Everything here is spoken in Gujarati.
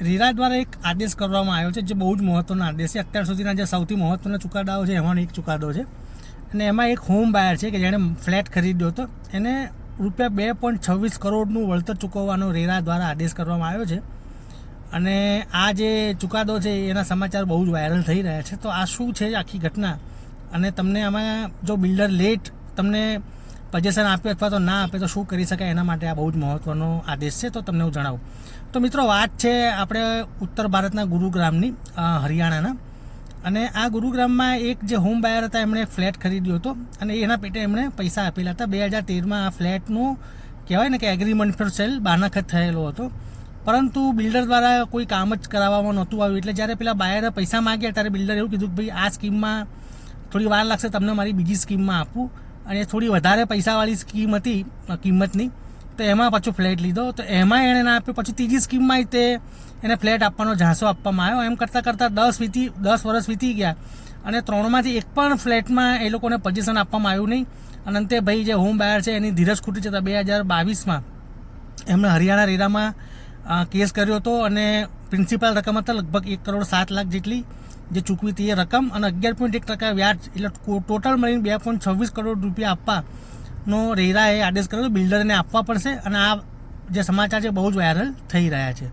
રેરા દ્વારા એક આદેશ કરવામાં આવ્યો છે, જે બહુ જ મહત્વનો આદેશ છે. અત્યાર સુધીના જે સૌથી મહત્વના ચુકાદાઓ છે, એમાંનો એક ચુકાદો છે. અને એમાં એક હોમ બાયર છે કે જેણે ફ્લેટ ખરીદ્યો હતો. એને રૂપિયા બે પોઈન્ટ છવ્વીસ કરોડનું વળતર ચૂકવવાનો રેરા દ્વારા આદેશ કરવામાં આવ્યો છે. અને આ જે ચુકાદો છે, એના સમાચાર બહુ જ વાયરલ થઈ રહ્યા છે. તો આ શું છે આખી ઘટના? અને તમને આમાં જો બિલ્ડર લેટ તમને પજેશન આપે અથવા તો ના આપે તો શું કરી શકાય એના માટે આ બહુ જ મહત્ત્વનો આદેશ છે તો તમને હું જણાવું. તો મિત્રો વાત છે આપણે ઉત્તર ભારતના ગુરુગ્રામની હરિયાણાના. અને આ ગુરુગ્રામમાં એક જે હોમ બાયર હતા એમણે ફ્લેટ ખરીદ્યો હતો અને એના પેટે એમણે પૈસા આપેલા હતા. બે હજાર તેરમાં આ ફ્લેટનું કહેવાય ને કે એગ્રીમેન્ટ ફોર સેલ બાનાખત થયેલો હતો. પરંતુ બિલ્ડર દ્વારા કોઈ કામ જ કરાવવામાં નહોતું આવ્યું. એટલે જ્યારે પેલા બાયરે પૈસા માગ્યા ત્યારે બિલ્ડરે એવું કીધું કે ભાઈ આ સ્કીમમાં થોડી વાર લાગશે, તમને મારી બીજી સ્કીમમાં આપું. અને થોડી વધારે પૈસાવાળી સ્કીમ હતી કિંમતની, તો એમાં પાછું ફ્લેટ લીધો. તો એમાં એણે ના આપ્યો. પછી ત્રીજી સ્કીમમાં તે, એને ફ્લેટ આપવાનો ઝાંસો આપવામાં આવ્યો. એમ કરતાં કરતાં દસ વીતી, દસ વર્ષ વીતી ગયા. અને ત્રણમાંથી એક પણ ફ્લેટમાં એ લોકોને પોઝિશન આપવામાં આવ્યું નહીં. અને અંતે ભાઈ જે હોમ બાયર છે, એની ધીરજ ખૂટી જતા બે હજાર બાવીસમાં એમણે હરિયાણા રેરામાં કેસ કર્યો હતો. અને પ્રિન્સિપાલ રકમ હતા લગભગ એક કરોડ સાત લાખ જેટલી. જે ચૂકવી એ રકમ અને અગિયાર પોઈન્ટ એક ટકા વ્યાજ, એટલે ટોટલ મળીને બે પોઈન્ટ છવ્વીસ કરોડ રૂપિયા આપવાનો રેરાએ આદેશ કર્યો બિલ્ડરને આપવા પડશે અને આ જે સમાચાર છે બહુ જ વાયરલ થઈ રહ્યા છે.